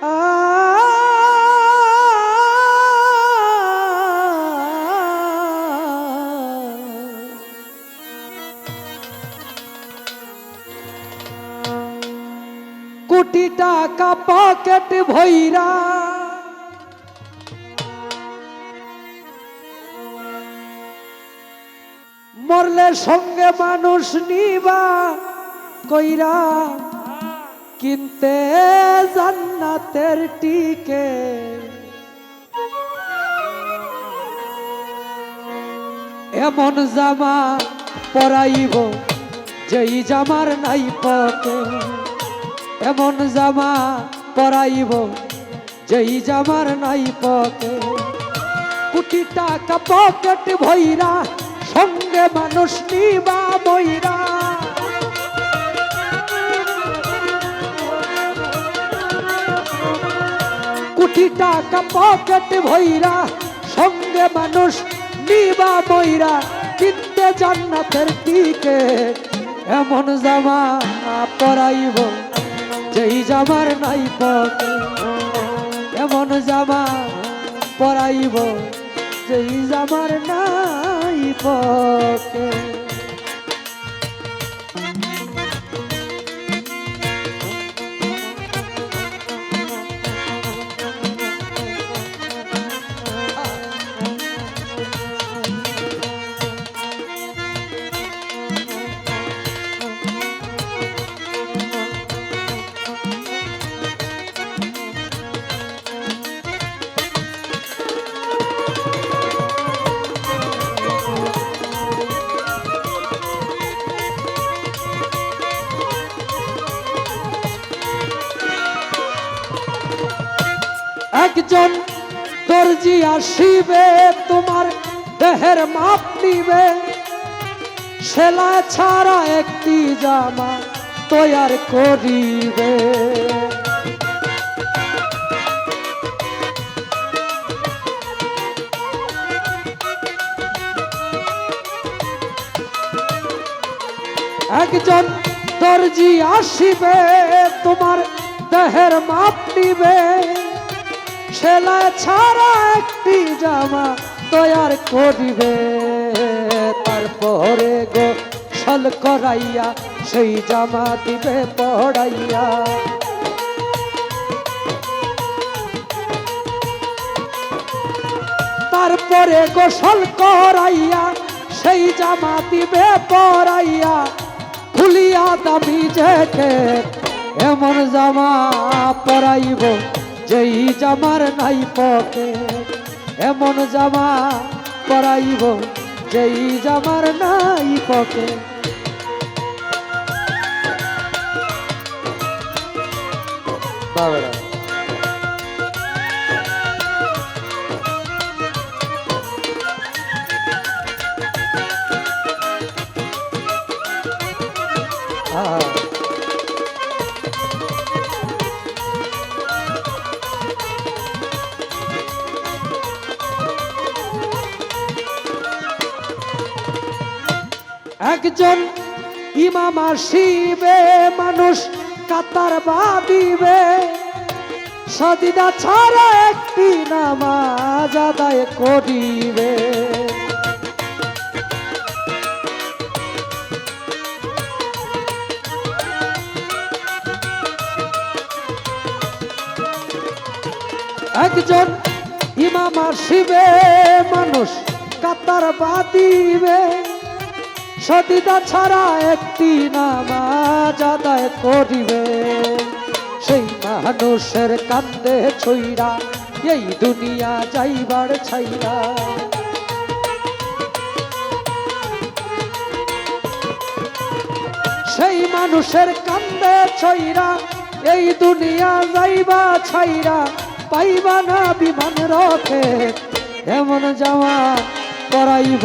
কোটি টাকা পকেট ভৈরা। মরলে সঙ্গে মানুষ নিবা কইরা। কিনতে জান্নাতের টিকে। এমন জামা পরাইব যেই জামার নাই পকে এমন জামা পরাইব যেই জামার নাই পকে কোটি টাকা পকেট ভৈরা সঙ্গে মানুষ নিবা বইরা কোটি টাকা পকেট ভৈরা সঙ্গে মানুষ নিবা বইরা কিনতে জান্নাতের টিকে এমন জামা পরাইব, যেই জামার নাই পকে এমন জামা পরাইব, যেই জামার নাই পকে একজন দর্জি আসিবে, তোমার দেহের মাপ নিবে। সেলা ছাড়া একটি জামা তৈয়ার করিবে। একজন দর্জি আসিবে, তোমার দেহের মাপ নিবে। সেলা ছাড়া একটি জামা তৈয়ার করিবে। তারপরে গো সল করাইয়া সেই জামা দিবে পড়াইয়া। তারপরে গোসল করাইয়া সেই জামা দিবে পরাইয়া খুলিয়া দামি জেকে এমন জামা পরাইব। যেই জামার নাই পকে এমন জামা পরাইব যেই জামার নাই পকে। বাবারা একজন ইমাম আসিবে, মানুষ কাতার বাদিবে সদিদা ছাড়া একটি নামাজ আদায় করিবে। একজন ইমাম আসিবে, মানুষ কাতার বাদিবে সদিদা ছাড়া একটি নামাজ আদায় করিবে। সেই মানুষের কান্দে ছইরা এই দুনিয়া যাইবার ছাইরা। সেই মানুষের কান্দে ছইরা এই দুনিয়া যাইবা ছাইরা, পাইবা না বিমান রথে, এমন জামা পরাইব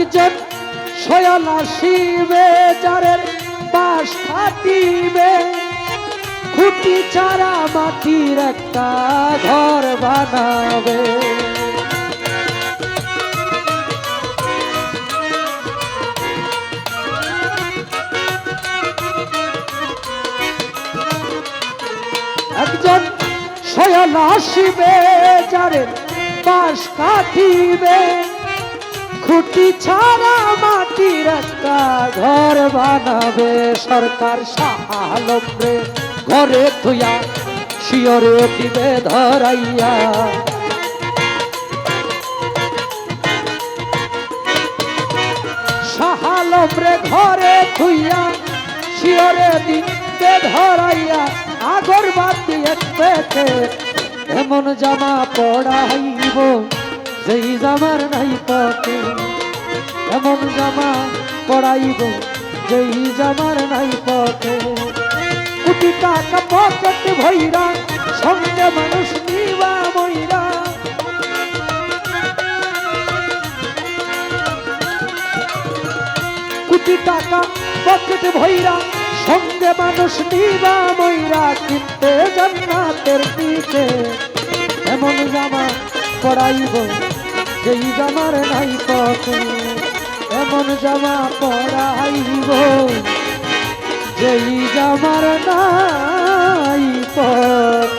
একজন শয়াল আসিবে যারের বাস কাটিবে খুঁটি চারা মাটির একটা ঘর বানাবে। একজন শয়াল আসিবে যারের বাস কাটিবে খুঁটি ছাড়া মাটির একটা ঘর বানাবে সরকার সাহালম্বে ঘরে থুয়া শিয়রে দিবে ধরাইয়া। সাহালম্রে ঘরে থুইয়া শিয়রে দিতে ধরাইয়া। আগর এক প্যাকেট এমন জামা পড়াইব। যেই জামার নাই পকে এমন জামা পড়াইব যেই জামার নাই পকে কোটি টাকা পকেট ভৈরা সঙ্গে মানুষ নিবা ময়রা কোটি টাকা পকেট ভৈরা সঙ্গে মানুষ নিবা ময়রা কিনতে জান্নাতের দিকে এমন জামা পড়াইব সেই জামার নাই কত এমন জামা পরাইব। যেই জামার নাই কত